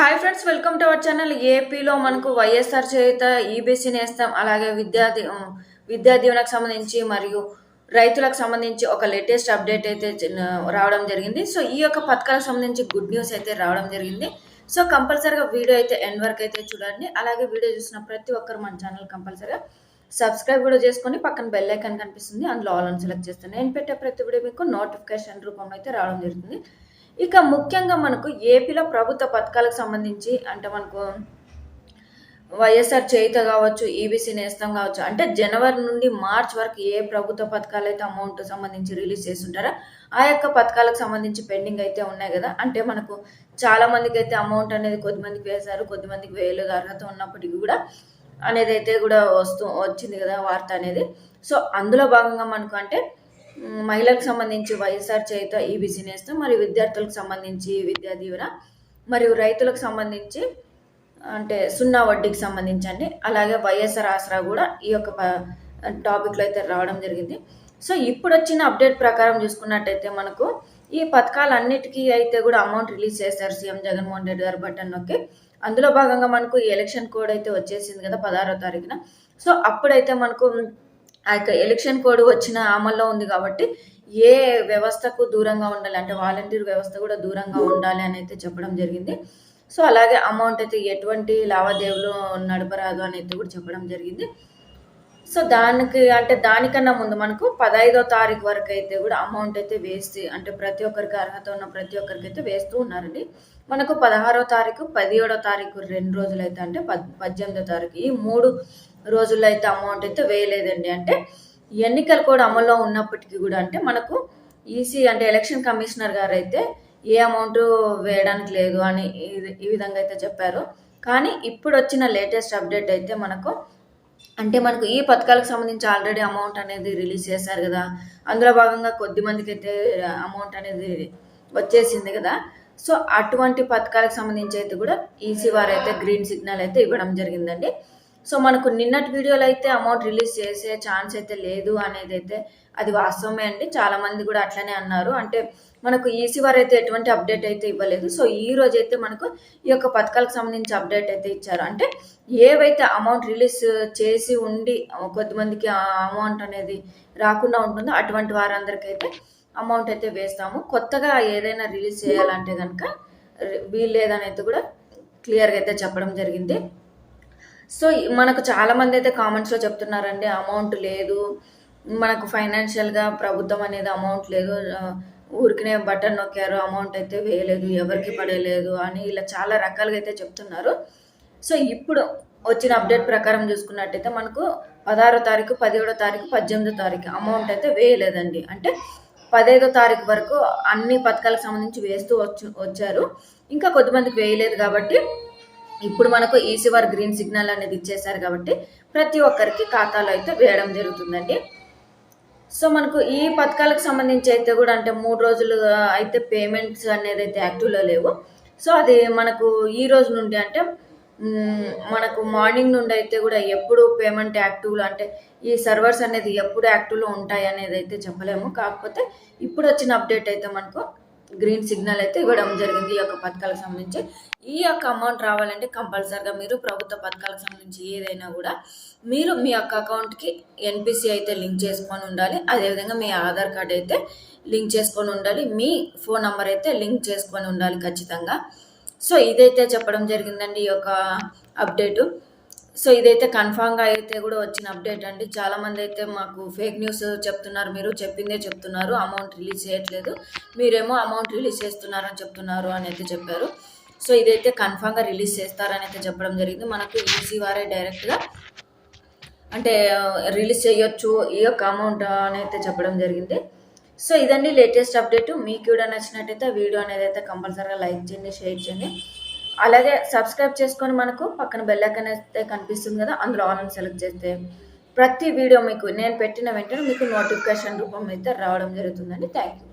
Hi friends welcome to our channel ఏపీలో మనకు వైఎస్ఆర్ చేత ఈబీసీ నేస్తాం. అలాగే విద్యార్థి ఉమ్, విద్యా దీవెనకు సంబంధించి మరియు రైతులకు సంబంధించి ఒక లేటెస్ట్ అప్డేట్ అయితే రావడం జరిగింది. సో ఈ యొక్క పథకాలకు సంబంధించి గుడ్ న్యూస్ అయితే రావడం జరిగింది. సో కంపల్సరీగా వీడియో అయితే ఎండ్ వరకు అయితే చూడండి. అలాగే వీడియో చూసిన ప్రతి ఒక్కరు మన ఛానల్ కంపల్సరీగా సబ్స్క్రైబ్ కూడా చేసుకొని పక్కన బెల్ ఐకాన్ కనిపిస్తుంది. అందులో ఆల్ అని సెలెక్ట్ చేస్తాను నేను పెట్టే ప్రతి వీడియో మీకు నోటిఫికేషన్ రూపంలో అయితే రావడం జరుగుతుంది. ఇక ముఖ్యంగా మనకు ఏపీలో ప్రభుత్వ పథకాలకు సంబంధించి అంటే మనకు వైఎస్ఆర్ చేయిత కావచ్చు ఈబీసీ నేస్తం కావచ్చు అంటే జనవరి నుండి మార్చ్ వరకు ఏ ప్రభుత్వ పథకాలు అయితే అమౌంట్ సంబంధించి రిలీజ్ చేస్తుంటారో ఆ యొక్క పథకాలకు సంబంధించి పెండింగ్ అయితే ఉన్నాయి కదా. అంటే మనకు చాలా మందికి అయితే అమౌంట్ అనేది కొద్దిమందికి వేశారు కొద్దిమందికి వేయలేదు అర్హత ఉన్నప్పటికీ కూడా అనేది అయితే కూడా వస్తూ వచ్చింది కదా వార్త అనేది. సో అందులో భాగంగా మనకు అంటే మహిళలకు సంబంధించి వైఎస్ఆర్ చేత ఈ బిజినెస్ మరియు విద్యార్థులకు సంబంధించి విద్యా దీవెన మరియు రైతులకు సంబంధించి అంటే సున్నా వడ్డీకి సంబంధించండి. అలాగే వైఎస్ఆర్ ఆసరా కూడా ఈ యొక్క ప- టాపిక్లో అయితే రావడం జరిగింది. సో ఇప్పుడు వచ్చిన అప్డేట్ ప్రకారం చూసుకున్నట్టయితే మనకు ఈ పథకాలన్నిటికీ అయితే కూడా అమౌంట్ రిలీజ్ చేశారు సీఎం జగన్మోహన్ రెడ్డి గారు బటన్ నొక్కి అందులో భాగంగా మనకు ఈ ఎలక్షన్ కోడ్ అయితే వచ్చేసింది కదా పదహారో తారీఖున. సో అప్పుడైతే మనకు ఆ యొక్క ఎలక్షన్ కోడ్ వచ్చిన అమల్లో ఉంది కాబట్టి ఏ వ్యవస్థకు దూరంగా ఉండాలి అంటే వాలంటీర్ వ్యవస్థ కూడా దూరంగా ఉండాలి అని అయితే చెప్పడం జరిగింది. సో అలాగే అమౌంట్ అయితే ఎటువంటి లావాదేవీలు నడపరాదు అని అయితే కూడా చెప్పడం జరిగింది. సో దానికి అంటే దానికన్నా ముందు మనకు పదహైదో తారీఖు వరకు అయితే కూడా అమౌంట్ అయితే వేసి అంటే ప్రతి ఒక్కరికి అర్హత ఉన్న ప్రతి ఒక్కరికి అయితే వేస్తూ ఉన్నారండి. మనకు పదహారో తారీఖు పదిహేడో తారీఖు రెండు రోజులు అయితే అంటే పద్ పద్దెనిమిదో తారీఖు. ఈ మూడు రోజుల్లో అయితే అమౌంట్ అయితే వేయలేదండి. అంటే ఎన్నికలు కూడా అమల్లో ఉన్నప్పటికీ కూడా అంటే మనకు ఈసీ అంటే ఎలక్షన్ కమిషనర్ గారు అయితే ఏ అమౌంట్ వేయడానికి లేదు అని ఈ- విధంగా అయితే చెప్పారు. కానీ ఇప్పుడు వచ్చిన లేటెస్ట్ అప్డేట్ అయితే మనకు అంటే మనకు ఈ పథకాలకు సంబంధించి ఆల్రెడీ అమౌంట్ అనేది రిలీజ్ చేశారు కదా. అందులో భాగంగా కొద్ది మందికి అయితే అమౌంట్ అనేది వచ్చేసింది కదా. సో అటువంటి పథకాలకు సంబంధించి అయితే కూడా ఈసీ వారు అయితే గ్రీన్ సిగ్నల్ అయితే ఇవ్వడం జరిగిందండి. సో మనకు నిన్నటి వీడియోలో అయితే అమౌంట్ రిలీజ్ చేసే ఛాన్స్ అయితే లేదు అనేది అయితే అది వాస్తవమే అండి. చాలామంది కూడా అట్లనే అన్నారు. అంటే మనకు ఈసీ వారు అయితే ఎటువంటి అప్డేట్ అయితే ఇవ్వలేదు. సో ఈ రోజు అయితే మనకు ఈ యొక్క పథకాలకు సంబంధించి అప్డేట్ అయితే ఇచ్చారు. అంటే ఏవైతే అమౌంట్ రిలీజ్ చేసి ఉండి కొద్దిమందికి ఆ అమౌంట్ అనేది రాకుండా ఉంటుందో అటువంటి వారందరికీ అయితే అమౌంట్ అయితే వేస్తాము. కొత్తగా ఏదైనా రిలీజ్ చేయాలంటే కనుక వీలు అయితే కూడా క్లియర్గా అయితే చెప్పడం జరిగింది. సో మనకు చాలా మంది అయితే కామెంట్స్లో చెప్తున్నారండి అమౌంట్ లేదు మనకు ఫైనాన్షియల్గా ప్రభుత్వం అనేది అమౌంట్ లేదు ఊరికినే బటన్ నొక్కారు అమౌంట్ అయితే వేయలేదు ఎవరికి పడేయలేదు అని ఇలా చాలా రకాలుగా అయితే చెప్తున్నారు. సో ఇప్పుడు వచ్చిన అప్డేట్ ప్రకారం చూసుకున్నట్టయితే మనకు పదహారో తారీఖు పదిహేడో తారీఖు పద్దెనిమిదో తారీఖు అమౌంట్ అయితే వేయలేదండి. అంటే పదహైదో తారీఖు వరకు అన్ని పథకాలకు సంబంధించి వేస్తూ వచ్చు వచ్చారు. ఇంకా కొద్దిమందికి వేయలేదు కాబట్టి ఇప్పుడు మనకు ఈసీ గ్రీన్ సిగ్నల్ అనేది ఇచ్చేసారు కాబట్టి ప్రతి ఒక్కరికి ఖాతాలో అయితే వేయడం జరుగుతుందండి. సో మనకు ఈ పథకాలకు సంబంధించి అయితే కూడా అంటే మూడు రోజులు అయితే పేమెంట్స్ అనేది అయితే యాక్టివ్లో లేవు. సో అది మనకు ఈ రోజు నుండి అంటే మనకు మార్నింగ్ నుండి అయితే కూడా ఎప్పుడు పేమెంట్ యాక్టివ్లో అంటే ఈ సర్వర్స్ అనేది ఎప్పుడు యాక్టివ్లో ఉంటాయి అనేది అయితే చెప్పలేము. కాకపోతే ఇప్పుడు వచ్చిన అప్డేట్ అయితే మనకు గ్రీన్ సిగ్నల్ అయితే ఇవ్వడం జరిగింది ఈ యొక్క పథకాలకు సంబంధించి. ఈ యొక్క అమౌంట్ రావాలంటే కంపల్సరిగా మీరు ప్రభుత్వ పథకాలకు సంబంధించి ఏదైనా కూడా మీరు మీ యొక్క అకౌంట్కి ఎన్పిసి అయితే లింక్ చేసుకొని ఉండాలి. అదేవిధంగా మీ ఆధార్ కార్డ్ అయితే లింక్ చేసుకొని ఉండాలి. మీ ఫోన్ నంబర్ అయితే లింక్ చేసుకొని ఉండాలి ఖచ్చితంగా. సో ఇదైతే చెప్పడం జరిగిందండి ఈ యొక్క అప్డేటు. సో ఇదైతే కన్ఫామ్గా అయితే కూడా వచ్చిన అప్డేట్ అండి. చాలా మంది అయితే మాకు ఫేక్ న్యూస్ చెప్తున్నారు. మీరు చెప్పిందే చెప్తున్నారు. అమౌంట్ రిలీజ్ చేయట్లేదు. మీరేమో అమౌంట్ రిలీజ్ చేస్తున్నారని చెప్తున్నారు అని అయితే చెప్పారు. సో ఇదైతే కన్ఫామ్గా రిలీజ్ చేస్తారని అయితే చెప్పడం జరిగింది. మనకు ఈసీ వారే డైరెక్ట్గా అంటే uh, రిలీజ్ చేయొచ్చు ఈ యొక్క అమౌంట్ అని అయితే చెప్పడం జరిగింది. సో ఇదండి లేటెస్ట్ అప్డేట్ మీకు కూడా నచ్చినట్టయితే వీడియో అనేది అయితే కంపల్సరీగా లైక్ చేయండి షేర్ చేయండి. అలాగే సబ్స్క్రైబ్ చేసుకొని మనకు పక్కన బెల్ ఐకాన్ అయితే కనిపిస్తుంది కదా అందులో ఆన్ సెలెక్ట్ చేస్తే ప్రతి వీడియో మీకు నేను పెట్టిన వెంటనే మీకు నోటిఫికేషన్ రూపం అయితే రావడం జరుగుతుందండి. Thank you